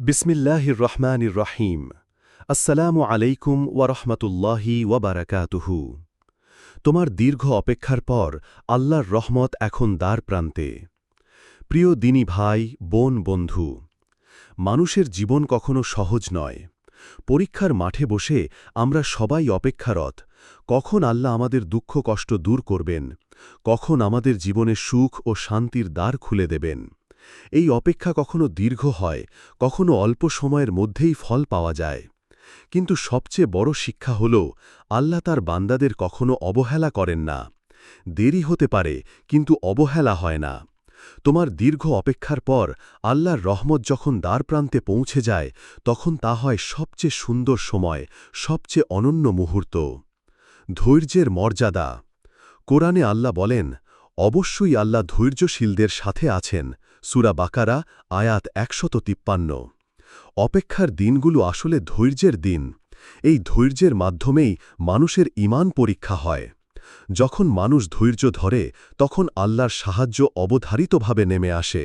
বিসমিল্লাহির রহমানির রহিম। আসসালামু আলাইকুম ওয়ারহমতুল্লাহি ওয়াবারাকাতুহু তোমার দীর্ঘ অপেক্ষার পর আল্লাহর রহমত এখন দ্বার প্রান্তে। প্রিয় দিনী ভাই, বোন, বন্ধু, মানুষের জীবন কখনো সহজ নয়। পরীক্ষার মাঠে বসে আমরা সবাই অপেক্ষারত, কখন আল্লাহ আমাদের দুঃখ কষ্ট দূর করবেন, কখন আমাদের জীবনে সুখ ও শান্তির দ্বার খুলে দেবেন। এই অপেক্ষা কখনো দীর্ঘ হয়, কখনো অল্প সময়ের মধ্যেই ফল পাওয়া যায়। কিন্তু সবচেয়ে বড় শিক্ষা হল, আল্লাহ তার বান্দাদের কখনো অবহেলা করেন না। দেরি হতে পারে, কিন্তু অবহেলা হয় না। তোমার দীর্ঘ অপেক্ষার পর আল্লাহর রহমত যখন দ্বারপ্রান্তে পৌঁছে যায়, তখন তা হয় সবচেয়ে সুন্দর সময়, সবচেয়ে অনন্য মুহূর্ত। ধৈর্যের মর্যাদা। কোরআনে আল্লাহ বলেন, অবশ্যই আল্লাহ ধৈর্যশীলদের সাথে আছেন। সুরা বাকারা, আয়াত একশত তিপ্পান্ন। অপেক্ষার দিনগুলো আসলে ধৈর্যের দিন। এই ধৈর্যের মাধ্যমেই মানুষের ইমান পরীক্ষা হয়। যখন মানুষ ধৈর্য ধরে, তখন আল্লাহর সাহায্য অবধারিতভাবে নেমে আসে।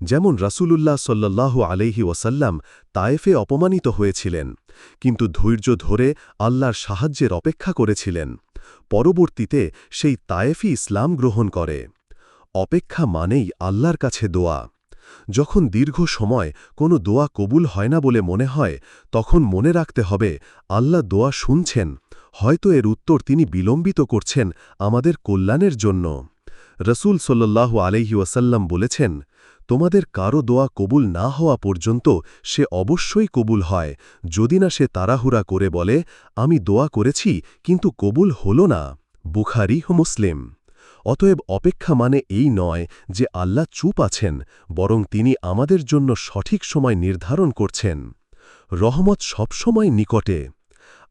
যেমন রাসূলুল্লাহ সাল্লাল্লাহু আলাইহি ওয়াসাল্লাম তায়েফে অপমানিত হয়েছিলেন, কিন্তু ধৈর্য ধরে আল্লাহর সাহায্যের অপেক্ষা করেছিলেন। পরবর্তীতে সেই তায়েফি ইসলাম গ্রহণ করে। অপেক্ষা মানেই আল্লাহর কাছে দোয়া। যখন দীর্ঘ সময় কোনো দোয়া কবুল হয় না বলে মনে হয়, তখন মনে রাখতে হবে, আল্লাহ দোয়া শুনছেন, হয়তো এর উত্তর তিনি বিলম্বিত করছেন আমাদের কল্যাণের জন্য। রসুল সোল্লাহ আলহি ওয়াসাল্লাম বলেছেন, তোমাদের কারও দোয়া কবুল না হওয়া পর্যন্ত সে অবশ্যই কবুল হয়। যদি না সে তাড়াহুড়া করে বলে, আমি দোয়া করেছি, কিন্তু কবুল হল না। বুখারি মুসলিম। অতএব অপেক্ষা মানে এই নয় যে আল্লাহ চুপ আছেন, বরং তিনি আমাদের জন্য সঠিক সময় নির্ধারণ করছেন। রহমত সবসময় নিকটে।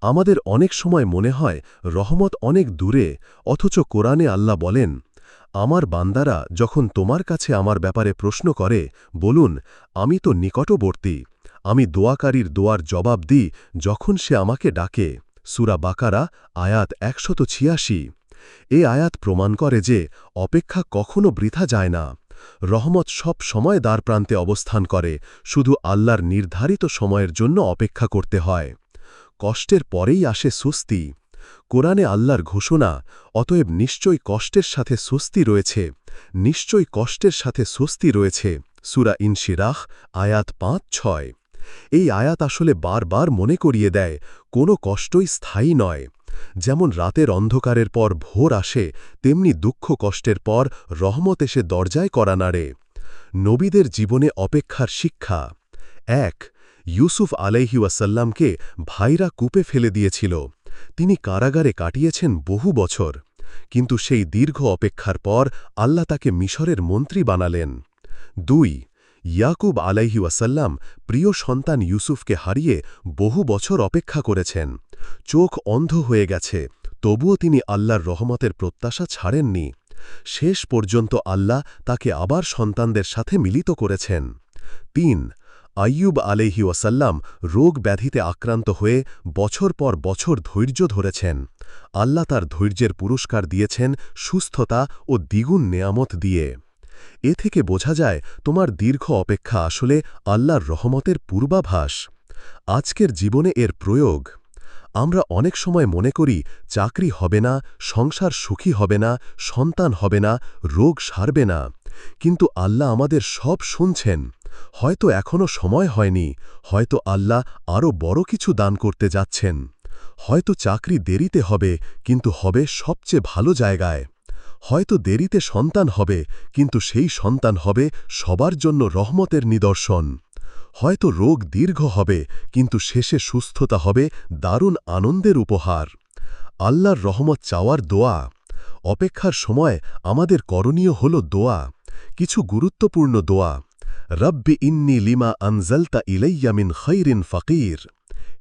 আমাদের অনেক সময় মনে হয় রহমত অনেক দূরে, অথচ কোরআনে আল্লাহ বলেন, আমার বান্দারা যখন তোমার কাছে আমার ব্যাপারে প্রশ্ন করে, বলুন, আমি তো নিকটবর্তী, আমি দোয়াকারীর দোয়ার জবাব দিই যখন সে আমাকে ডাকে। সুরা বাকারা, আয়াত একশত ছিয়াশি। এ আয়াত প্রমাণ করে যে অপেক্ষা কখনো বৃথা যায় না। রহমত সব সময় দ্বারপ্রান্তে অবস্থান করে, শুধু আল্লাহর নির্ধারিত সময়ের জন্য অপেক্ষা করতে হয়। কষ্টের পরেই আসে সুস্তি কোরআনে আল্লাহর ঘোষণা, অতএব নিশ্চয়ই কষ্টের সাথে স্বস্তি রয়েছে। নিশ্চয়ই কষ্টের সাথে স্বস্তি রয়েছে। সুরা ইনশিরাহ, আয়াত পাঁচ, ছয়। এই আয়াত আসলে বারবার মনে করিয়ে দেয়, কোনো কষ্টই স্থায়ী নয়। যেমন রাতের অন্ধকারের পর ভোর আসে, তেমনি দুঃখ কষ্টের পর রহমত এসে দরজায় করা নাড়ে। নবীদের জীবনে অপেক্ষার শিক্ষা। এক, ইউসুফ আলাইহিউসাল্লামকে ভাইরা কূপে ফেলে দিয়েছিল। তিনি কারাগারে কাটিয়েছেন বহু বছর। কিন্তু সেই দীর্ঘ অপেক্ষার পর আল্লাহ তাকে মিশরের মন্ত্রী বানালেন। দুই ইয়াকুব আলাইহি ওয়াসাল্লাম প্রিয় সন্তান ইউসুফকে হারিয়ে বহু বছর অপেক্ষা করেছেন। চোখ অন্ধ হয়ে গেছে, তবুও তিনি আল্লাহর রহমতের প্রত্যাশা ছাড়েননি। শেষ পর্যন্ত আল্লাহ তাকে আবার সন্তানদের সাথে মিলিত করেছেন। তিন, আইয়ুব আলেহি ওয়াসাল্লাম রোগ ব্যাধিতে আক্রান্ত হয়ে বছর পর বছর ধৈর্য ধরেছেন। আল্লাহ তার ধৈর্যের পুরস্কার দিয়েছেন সুস্থতা ও দ্বিগুণ নেয়ামত দিয়ে। এ থেকে বোঝা যায় তোমার দীর্ঘ অপেক্ষা আসলে আল্লাহর রহমতের পূর্বাভাস। আজকের জীবনে এর প্রয়োগ। আমরা অনেক সময় মনে করি, চাকরি হবে না, সংসার সুখী হবে না, সন্তান হবে না, রোগ সারবে না। কিন্তু আল্লাহ আমাদের সব শুনছেন। হয়তো এখনও সময় হয়নি, হয়তো আল্লাহ আরও বড় কিছু দান করতে যাচ্ছেন। হয়তো চাকরি দেরিতে হবে, কিন্তু হবে সবচেয়ে ভালো জায়গায়। হয়তো দেরিতে সন্তান হবে, কিন্তু সেই সন্তান হবে সবার জন্য রহমতের নিদর্শন। হয়তো রোগ দীর্ঘ হবে, কিন্তু শেষে সুস্থতা হবে দারুণ আনন্দের উপহার। আল্লাহর রহমত চাওয়ার দোয়া। অপেক্ষার সময় আমাদের করণীয় হল দোয়া। কিছু গুরুত্বপূর্ণ দোয়া। রব্বি ইন্নি লিমা আনজলতা ইলাইয়ামিন খৈরিন ফকির।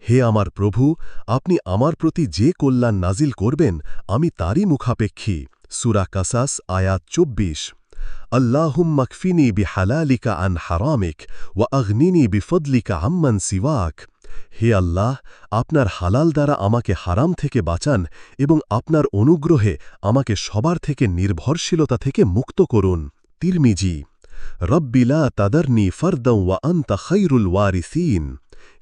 হে আমার প্রভু, আপনি আমার প্রতি যে কল্যাণ নাজিল করবেন, আমি তারই মুখাপেক্ষী। সুরা কাসাস, আয়াত চব্বিশ। আল্লাহুম মকফিনি বিহালালিকা আন হারামিক ওয়া আগ্নিনি বিফদলিকা আম্মান সিওয়াক। হে আল্লাহ, আপনার হালাল দ্বারা আমাকে হারাম থেকে বাঁচান এবং আপনার অনুগ্রহে আমাকে সবার থেকে নির্ভরশীলতা থেকে মুক্ত করুন। তিরমিজি রব্বিলা তাদারনি ফরদম ওয়া আন্তা খৈরুল ওয়ারিসিন।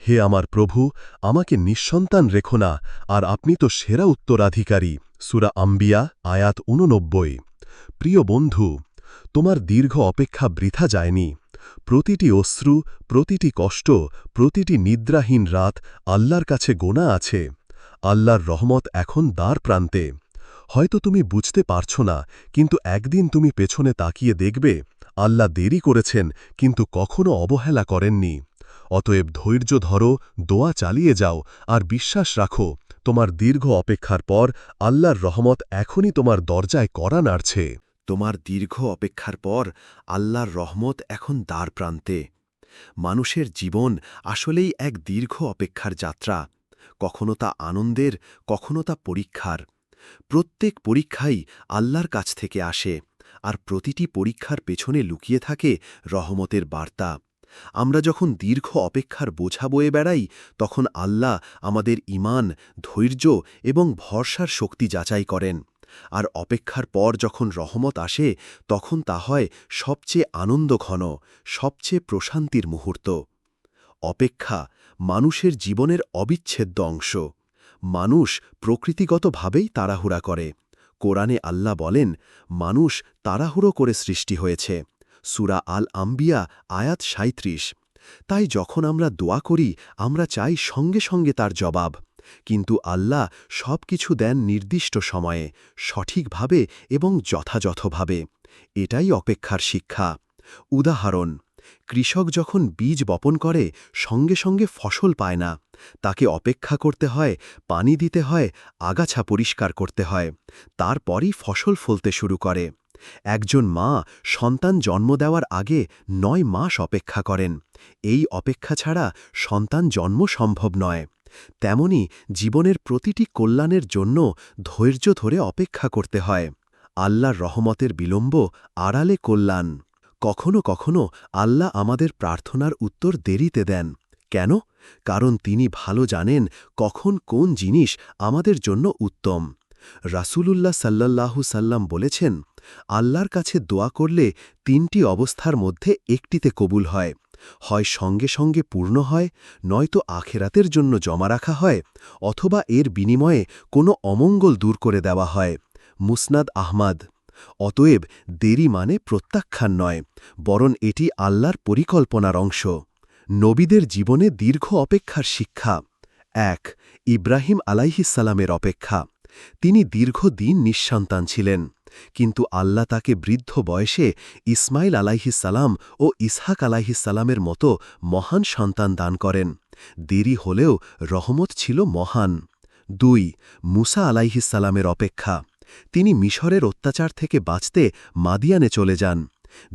হে আমার প্রভু, আমাকে নিঃসন্তান রেখো না, আর আপনি তো সেরা উত্তরাধিকারী। সুরা আম্বিয়া, আয়াত উননব্বই প্রিয় বন্ধু, তোমার দীর্ঘ অপেক্ষা বৃথা যায়নি। প্রতিটি অশ্রু, প্রতিটি কষ্ট, প্রতিটি নিদ্রাহীন রাত আল্লাহর কাছে গোনা আছে। আল্লাহর রহমত এখন দ্বার প্রান্তে। হয়তো তুমি বুঝতে পারছ না, কিন্তু একদিন তুমি পেছনে তাকিয়ে দেখবে, আল্লাহ দেরি করেছেন, কিন্তু কখনো অবহেলা করেননি। অতএব ধৈর্য ধরো, দোয়া চালিয়ে যাও, আর বিশ্বাস রাখো, তোমার দীর্ঘ অপেক্ষার পর আল্লাহর রহমত এখনই তোমার দরজায় করা নাড়ছে। তোমার দীর্ঘ অপেক্ষার পর আল্লাহর রহমত এখন দ্বার প্রান্তে। মানুষের জীবন আসলেই এক দীর্ঘ অপেক্ষার যাত্রা। কখনো তা আনন্দের, কখনো তা পরীক্ষার। প্রত্যেক পরীক্ষাই আল্লাহর কাছ থেকে আসে, আর প্রতিটি পরীক্ষার পেছনে লুকিয়ে থাকে রহমতের বার্তা। আমরা যখন দীর্ঘ অপেক্ষার বোঝা বয়ে বেড়াই, তখন আল্লাহ আমাদের ইমান ধৈর্য এবং ভরসার শক্তি যাচাই করেন। আর অপেক্ষার পর যখন রহমত আসে, তখন তা হয় সবচেয়ে আনন্দঘন সবচেয়ে প্রশান্তির মুহূর্ত। অপেক্ষা মানুষের জীবনের অবিচ্ছেদ্য অংশ। মানুষ প্রকৃতিগতভাবেই তাড়াহুড়া করে। কোরআনে আল্লাহ বলেন, মানুষ তাড়াহুড়ো করে সৃষ্টি হয়েছে। সুরা আল আম্বিয়া আয়াত সাঁত্রিশ তাই যখন আমরা দোয়া করি, আমরা চাই সঙ্গে সঙ্গে তার জবাব। কিন্তু আল্লাহ সব কিছু দেন নির্দিষ্ট সময়ে, সঠিকভাবে এবং যথাযথভাবে। এটাই অপেক্ষার শিক্ষা। উদাহরণ, কৃষক যখন বীজ বপন করে, সঙ্গে সঙ্গে ফসল পায় না। তাকে অপেক্ষা করতে হয়, পানি দিতে হয়, আগাছা পরিষ্কার করতে হয়। তারপরই ফসল ফলতে শুরু করে। একজন মা সন্তান জন্ম দেওয়ার আগে নয় মাস অপেক্ষা করেন। এই অপেক্ষা ছাড়া সন্তান জন্ম সম্ভব নয়। তেমনি জীবনের প্রতিটি কল্যাণের জন্য ধৈর্য ধরে অপেক্ষা করতে হয়। আল্লাহর রহমতের বিলম্ব আড়ালে কল্যাণ। কখনো কখনো আল্লাহ আমাদের প্রার্থনার উত্তর দেরিতে দেন। কেন? কারণ তিনি ভালো জানেন কখন কোন জিনিস আমাদের জন্য উত্তম। রাসূলুল্লাহ সাল্লাল্লাহু সাল্লাম বলেছেন, আল্লাহর কাছে দোয়া করলে তিনটি অবস্থার মধ্যে একটিতে কবুল হয়। হয় সঙ্গে সঙ্গে পূর্ণ হয়, নয়তো আখেরাতের জন্য জমা রাখা হয়, অথবা এর বিনিময়ে কোনো অমঙ্গল দূর করে দেওয়া হয়। মুসনাদ আহমাদ, অতএব দেরি মানে প্রত্যাখ্যান নয়, বরং এটি আল্লাহর পরিকল্পনার অংশ। নবীদের জীবনে দীর্ঘ অপেক্ষার শিক্ষা। এক, ইব্রাহিম আলাইহিসালামের অপেক্ষা। তিনি দীর্ঘদিন নিঃসন্তান ছিলেন, কিন্তু আল্লাহ তাকে বৃদ্ধ বয়সে ইসমাইল আলাইহিসালাম ও ইসহাক আলাইহিসালামের মতো মহান সন্তান দান করেন। দেরি হলেও রহমত ছিল মহান। দুই, মুসা আলাইহিসালামের অপেক্ষা। তিনি মিশরের অত্যাচার থেকে বাঁচতে মাদিয়ানে চলে যান।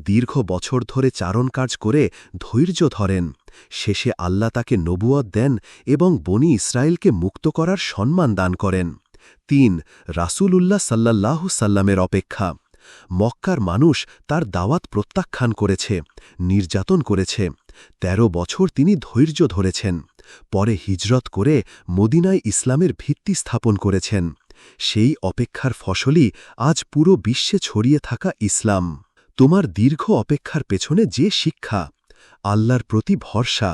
দীর্ঘ বছর ধরে চারণ কাজ করে ধৈর্য ধরেন। শেষে আল্লাহ তাকে নবুয়ত দেন এবং বনি ইসরায়েলকে মুক্ত করার সম্মান দান করেন। তিন রাসূল উল্লাহ সাল্লাল্লাহু সাল্লামের অপেক্ষা। মক্কার মানুষ তার দাওয়াত প্রত্যাখ্যান করেছে, নির্যাতন করেছে। ১৩ বছর তিনি ধৈর্য ধরেছেন। পরে হিজরত করে মদিনায় ইসলামের ভিত্তি স্থাপন করেছেন। সেই অপেক্ষার ফসলই আজ পুরো বিশ্বে ছড়িয়ে থাকা ইসলাম। তোমার দীর্ঘ অপেক্ষার পেছনে যে শিক্ষা, আল্লাহর প্রতি ভরসা,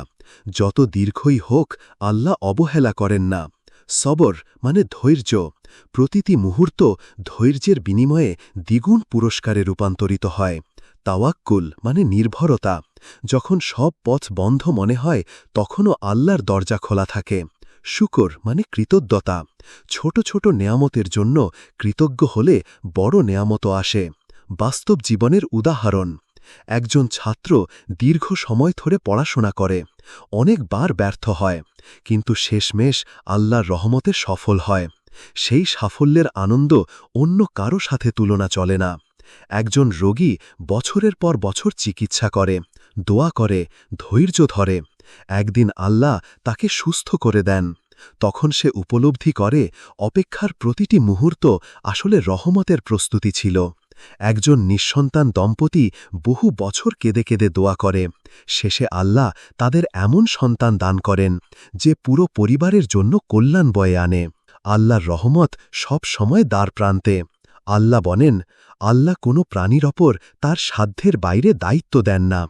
যত দীর্ঘই হোক আল্লাহ অবহেলা করেন না। সবর মানে ধৈর্য। প্রতিটি মুহূর্ত ধৈর্যের বিনিময়ে দ্বিগুণ পুরস্কারে রূপান্তরিত হয়। তাওয়াক্কুল মানে নির্ভরতা। যখন সব পথ বন্ধ মনে হয়, তখনও আল্লাহর দরজা খোলা থাকে। শুকর মানে কৃতজ্ঞতা। ছোট ছোট নেয়ামতের জন্য কৃতজ্ঞ হলে বড় নেয়ামত আসে। বাস্তব জীবনের উদাহরণ। একজন ছাত্র দীর্ঘ সময় ধরে পড়াশোনা করে অনেকবার ব্যর্থ হয়, কিন্তু শেষমেশ আল্লাহর রহমতে সফল হয়। সেই সাফল্যের আনন্দ অন্য কারও সাথে তুলনা চলে না। একজন রোগী বছরের পর বছর চিকিৎসা করে, দোয়া করে, ধৈর্য ধরে। একদিন আল্লাহ তাকে সুস্থ করে দেন। তখন সে উপলব্ধি করে, অপেক্ষার প্রতিটি মুহূর্ত আসলে রহমতের প্রস্তুতি ছিল। একজন নিঃসন্তান দম্পতি বহু বছর কেঁদে কেঁদে দোয়া করে। শেষে আল্লাহ তাদের এমন সন্তান দান করেন, যে পুরো পরিবারের জন্য কল্যাণ বয়ে আনে। আল্লাহর রহমত সব সময় দ্বার প্রান্তে। আল্লাহ বলেন, আল্লাহ কোনো প্রাণীর ওপর তার সাধ্যের বাইরে দায়িত্ব দেন না।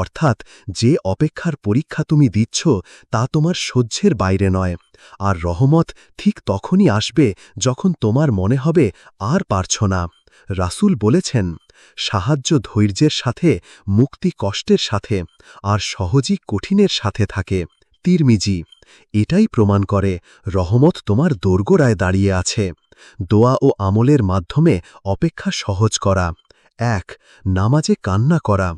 অর্থাৎ যে অপেক্ষার পরীক্ষা তুমি দিচ্ছ, তা তোমার সহ্যের বাইরে নয়। আর রহমত ঠিক তখনই আসবে যখন তোমার মনে হবে আর পারছ না। রাসূল বলেছেন, সাহায্য ধৈর্যের সাথে, মুক্তি কষ্টের সাথে, আর সহজই কঠিনের সাথে থাকে। তিরমিজি, এটাই প্রমাণ করে রহমত তোমার দোরগোড়ায় দাঁড়িয়ে আছে। দোয়া ও আমলের মাধ্যমে অপেক্ষা সহজ করা। এক, নামাজে কান্না করা।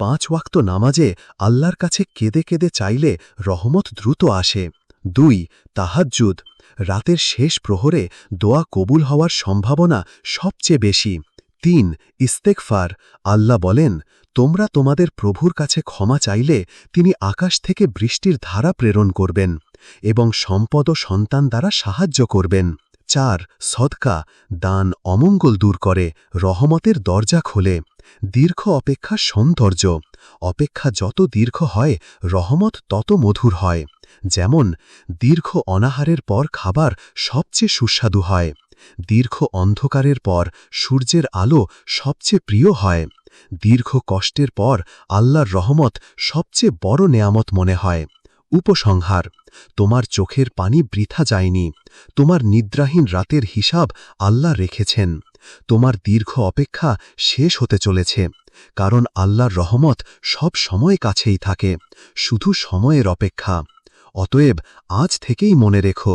পাঁচ ওয়াক্ত নামাজে আল্লাহর কাছে কেঁদে কেঁদে চাইলে রহমত দ্রুত আসে। দুই, তাহাজ্জুদ। রাতের শেষ প্রহরে দোয়া কবুল হওয়ার সম্ভাবনা সবচেয়ে বেশি। তিন ইস্তেকফার আল্লাহ বলেন, তোমরা তোমাদের প্রভুর কাছে ক্ষমা চাইলে তিনি আকাশ থেকে বৃষ্টির ধারা প্রেরণ করবেন এবং সম্পদ ও সন্তান দ্বারা সাহায্য করবেন। চার, সদকা, দান অমঙ্গল দূর করে, রহমতের দরজা খোলে। দীর্ঘ অপেক্ষা সৌন্দর্য। অপেক্ষা যত দীর্ঘ হয়, রহমত তত মধুর হয়। যেমন, দীর্ঘ অনাহারের পর খাবার সবচেয়ে সুস্বাদু হয়। দীর্ঘ অন্ধকারের পর সূর্যের আলো সবচেয়ে প্রিয় হয়। দীর্ঘ কষ্টের পর আল্লাহর রহমত সবচেয়ে বড় নেয়ামত মনে হয়। উপসংহার তোমার চোখের পানি বৃথা যায়নি। তোমার নিদ্রাহীন রাতের হিসাব আল্লাহ রেখেছেন। তোমার দীর্ঘ অপেক্ষা শেষ হতে চলেছে, কারণ আল্লাহর রহমত সব সময় কাছেই থাকে, শুধু সময়ের অপেক্ষা। অতএব আজ থেকেই মনে রেখো,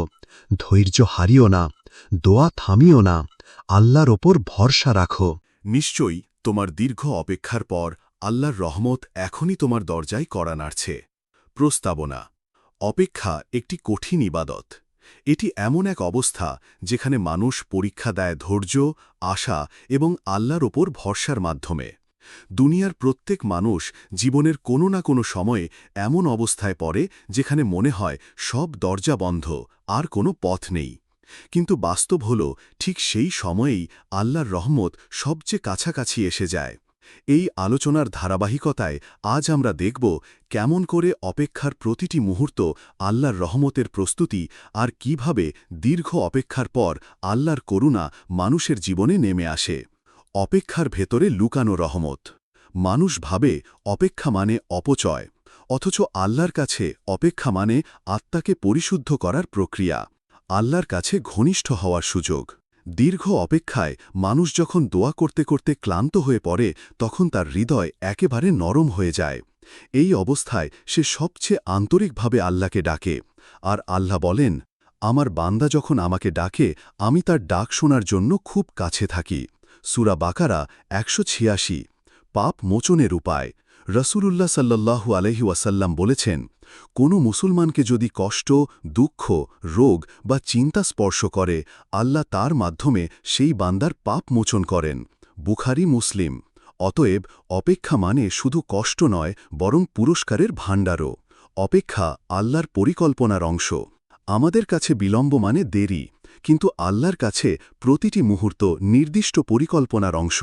ধৈর্য হারিও না, দোয়া থামিও না, আল্লাহর ওপর ভরসা রাখো। নিশ্চয়ই তোমার দীর্ঘ অপেক্ষার পর আল্লাহর রহমত এখনই তোমার দরজায় করা নাড়ছে। প্রস্তাবনা অপেক্ষা একটি কঠিন ইবাদত। এটি এমন এক অবস্থা যেখানে মানুষ পরীক্ষা দেয় ধৈর্য, আশা এবং আল্লাহর ওপর ভরসার মাধ্যমে। দুনিয়ার প্রত্যেক মানুষ জীবনের কোনো না কোনো সময়ে এমন অবস্থায় পড়ে যেখানে মনে হয় সব দরজা বন্ধ, আর কোনো পথ নেই। কিন্তু বাস্তব হল, ঠিক সেই সময়েই আল্লাহর রহমত সবচেয়ে কাছাকাছি এসে যায়। এই আলোচনার ধারাবাহিকতায় আজ আমরা দেখব কেমন করে অপেক্ষার প্রতিটি মুহূর্ত আল্লাহর রহমতের প্রস্তুতি আর কীভাবে দীর্ঘ অপেক্ষার পর আল্লাহর করুণা মানুষের জীবনে নেমে আসে। অপেক্ষার ভেতরে লুকানো রহমত। মানুষ ভাবে অপেক্ষা মানে অপচয়, অথচ আল্লাহর কাছে অপেক্ষা মানে আত্মাকে পরিশুদ্ধ করার প্রক্রিয়া, আল্লাহর কাছে ঘনিষ্ঠ হওয়ার সুযোগ। দীর্ঘ অপেক্ষায় মানুষ যখন দোয়া করতে করতে ক্লান্ত হয়ে পড়ে, তখন তার হৃদয় একেবারে নরম হয়ে যায়। এই অবস্থায় সে সবচেয়ে আন্তরিকভাবে আল্লাহকে ডাকে। আর আল্লাহ বলেন, আমার বান্দা যখন আমাকে ডাকে, আমি তার ডাক শোনার জন্য খুব কাছে থাকি। সুরা বাকারা একশো ছিয়াশি, পাপ মোচনের উপায়। রসুলুল্লাহ সাল্লাল্লাহু আলহি ওয়াসাল্লাম বলেছেন, কোনো মুসলমানকে যদি কষ্ট, দুঃখ, রোগ বা চিন্তা স্পর্শ করে, আল্লাহ তার মাধ্যমে সেই বান্দার পাপ মোচন করেন। বুখারি, মুসলিম। অতএব অপেক্ষা মানে শুধু কষ্ট নয়, বরং পুরস্কারের ভাণ্ডারও। অপেক্ষা আল্লাহর পরিকল্পনার অংশ। আমাদের কাছে বিলম্ব মানে দেরি, কিন্তু আল্লাহর কাছে প্রতিটি মুহূর্ত নির্দিষ্ট পরিকল্পনার অংশ।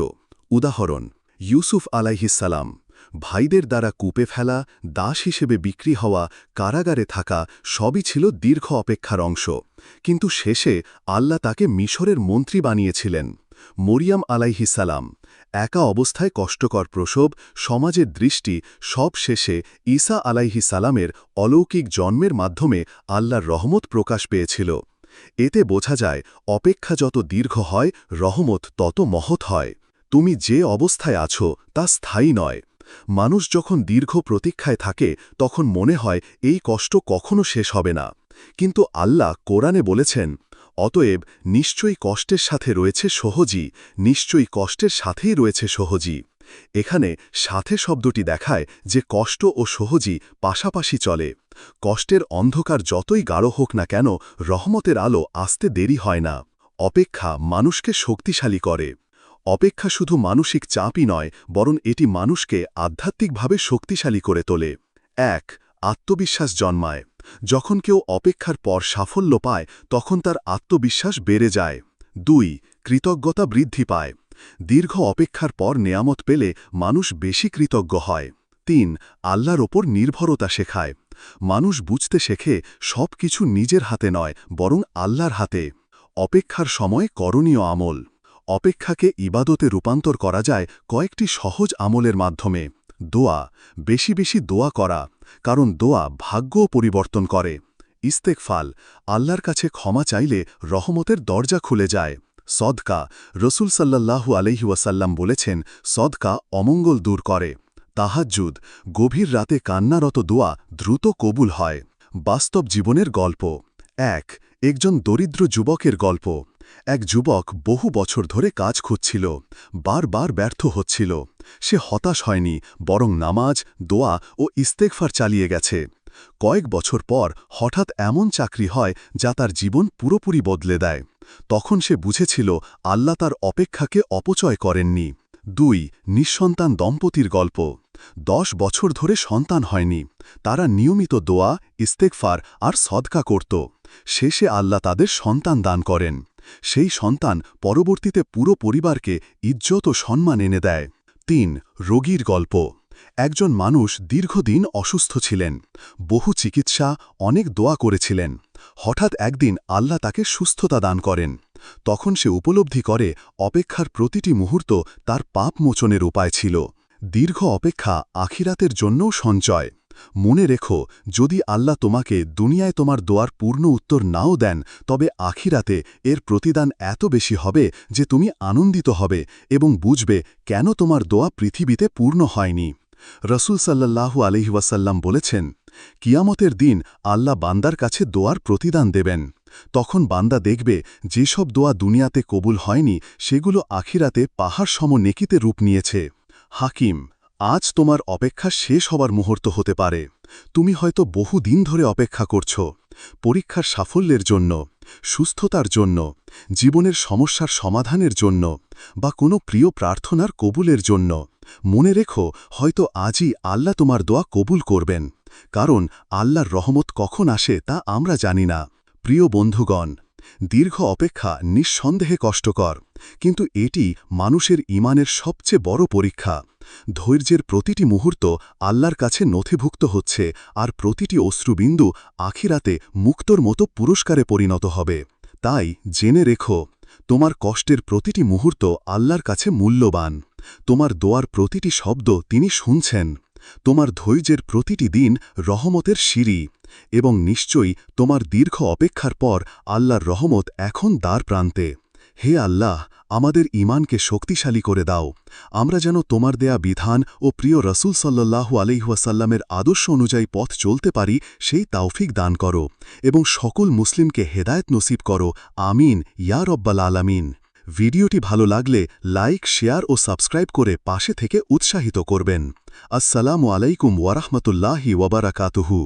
উদাহরণ, ইউসুফ আলাইহিসালাম ভাইদের দ্বারা কূপে ফেলা, দাস হিসেবে বিক্রি হওয়া, কারাগারে থাকা সবই ছিল দীর্ঘ অপেক্ষার অংশ। কিন্তু শেষে আল্লাহ তাকে মিশরের মন্ত্রী বানিয়েছিলেন, মরিয়াম আলাইহিসালাম একা অবস্থায় কষ্টকর প্রসব, সমাজের দৃষ্টি, সব শেষে ঈসা আলাইহিসালামের অলৌকিক জন্মের মাধ্যমে আল্লাহর রহমত প্রকাশ পেয়েছিল। এতে বোঝা যায়, অপেক্ষা যত দীর্ঘ হয়, রহমত তত মহৎ হয়। তুমি যে অবস্থায় আছো, তা স্থায়ী নয়। মানুষ যখন দীর্ঘ প্রতীক্ষায় থাকে, তখন মনে হয় এই কষ্ট কখনো শেষ হবে না। কিন্তু আল্লাহ কোরআনে বলেছেন, অতএব নিশ্চয়ই কষ্টের সাথে রয়েছে সহজী নিশ্চয়ই কষ্টের সাথেই রয়েছে সহজী এখানে সাথে শব্দটি দেখায় যে কষ্ট ও সহজী পাশাপাশি চলে। কষ্টের অন্ধকার যতই গাঢ় হোক না কেন, রহমতের আলো আসতে দেরি হয় না। অপেক্ষা মানুষকে শক্তিশালী করে। অপেক্ষা শুধু মানসিক চাপই নয়, বরং এটি মানুষকে আধ্যাত্মিকভাবে শক্তিশালী করে তোলে। এক, আত্মবিশ্বাস জন্মায়। যখন কেউ অপেক্ষার পর সাফল্য পায়, তখন তার আত্মবিশ্বাস বেড়ে যায়। দুই, কৃতজ্ঞতা বৃদ্ধি পায়। দীর্ঘ অপেক্ষার পর নেয়ামত পেলে মানুষ বেশি কৃতজ্ঞ হয়। তিন, আল্লাহর ওপর নির্ভরতা শেখায়। মানুষ বুঝতে শেখে সব কিছু নিজের হাতে নয়, বরং আল্লাহর হাতে। অপেক্ষার সময় করণীয় আমল। অপেক্ষাকে ইবাদতে রূপান্তর করা যায় কয়েকটি সহজ আমলের মাধ্যমে। দোয়া, বেশি বেশি দোয়া করা, কারণ দোয়া ভাগ্যও পরিবর্তন করে। ইস্তেকফাল আল্লাহর কাছে ক্ষমা চাইলে রহমতের দরজা খুলে যায়। সদকা, রসুল সাল্লাল্লাহু আলহি ওয়াসাল্লাম বলেছেন, সদকা অমঙ্গল দূর করে। তাহাজ্জুদ, গভীর রাতে কান্নারত দোয়া দ্রুত কবুল হয়। বাস্তব জীবনের গল্প। এক, একজন দরিদ্র যুবকের গল্প। এক যুবক বহু বছর ধরে কাজ খুঁজছিল, বারবার ব্যর্থ হচ্ছিল। সে হতাশ হয়নি, বরং নামাজ, দোয়া ও ইস্তেকফার চালিয়ে গেছে। কয়েক বছর পর হঠাৎ এমন চাকরি হয় যা তার জীবন পুরোপুরি বদলে দেয়। তখন সে বুঝেছিল আল্লাহ তার অপেক্ষাকে অপচয় করেননি। দুই, নিঃসন্তান দম্পতির গল্প। দশ বছর ধরে সন্তান হয়নি। তারা নিয়মিত দোয়া ইস্তেকফার আর সদকা করত। শেষে আল্লাহ তাদের সন্তান দান করেন। সেই সন্তান পরবর্তীতে পুরো পরিবারকে ইজ্জত ও সম্মান এনে দেয়। তিন, রোগীর গল্প। একজন মানুষ দীর্ঘদিন অসুস্থ ছিলেন। বহু চিকিৎসা, অনেক দোয়া করেছিলেন। হঠাৎ একদিন আল্লাহ তাকে সুস্থতা দান করেন। তখন সে উপলব্ধি করে অপেক্ষার প্রতিটি মুহূর্ত তার পাপ মোচনের উপায় ছিল। দীর্ঘ অপেক্ষা আখিরাতের জন্যও সঞ্চয়। মনে রেখো, যদি আল্লাহ তোমাকে দুনিয়ায় তোমার দোয়ার পূর্ণ উত্তর নাও দেন, তবে আখিরাতে এর প্রতিদান এত বেশি হবে যে তুমি আনন্দিত হবে এবং বুঝবে কেন তোমার দোয়া পৃথিবীতে পূর্ণ হয়নি। রসুল সাল্লাল্লাহু আলহিউসাল্লাম বলেছেন, কিয়ামতের দিন আল্লাহ বান্দার কাছে দোয়ার প্রতিদান দেবেন। তখন বান্দা দেখবে যেসব দোয়া দুনিয়াতে কবুল হয়নি, সেগুলো আখিরাতে পাহাড় সম নেকিতে রূপ নিয়েছে। হাকিম আজ তোমার অপেক্ষা শেষ হবার মুহূর্ত হতে পারে। তুমি হয়তো বহু দিন ধরে অপেক্ষা করছ। পরীক্ষার সাফল্যের জন্য, সুস্থতার জন্য, জীবনের সমস্যার সমাধানের জন্য, বা কোনো প্রিয় প্রার্থনার কবুলের জন্য। মনে রেখো, হয়তো আজই আল্লাহ তোমার দোয়া কবুল করবেন। কারণ, আল্লাহর রহমত কখন আসে তা আমরা জানি না। প্রিয় বন্ধুগণ, দীর্ঘ অপেক্ষা নিঃসন্দেহে কষ্টকর। কিন্তু এটি মানুষের ইমানের সবচেয়ে বড় পরীক্ষা। ধৈর্যের প্রতিটি মুহূর্ত আল্লাহর কাছে নথিভুক্ত হচ্ছে আর প্রতিটি অশ্রুবিন্দু আখিরাতে মুক্তর মতো পুরস্কারে পরিণত হবে। তাই জেনে রেখো, তোমার কষ্টের প্রতিটি মুহূর্ত আল্লাহর কাছে মূল্যবান। তোমার দোয়ার প্রতিটি শব্দ তিনি শুনছেন। তোমার ধৈর্যের প্রতিটি দিন রহমতের সিঁড়ি এবং নিশ্চয়ই তোমার দীর্ঘ অপেক্ষার পর আল্লাহর রহমত এখন দ্বার প্রান্তে। হে আল্লাহ, আমাদের ইমানকে শক্তিশালী করে দাও। আমরা যেন তোমার দেয়া বিধান ও প্রিয় রসুল সাল্লাহু আলহিহাসাল্লামের আদর্শ অনুযায়ী পথ চলতে পারি, সেই তাওফিক দান করো এবং সকল মুসলিমকে হেদায়ত নসিব করো। আমিন, ইয়া রব্বাল আলামিন। ভিডিওটি ভালো লাগলে লাইক, শেয়ার ও সাবস্ক্রাইব করে পাশে থেকে উৎসাহিত করবেন। আসসালামু আলাইকুম ওয়ারাহমতুল্লাহি ওয়াবারাকাতুহু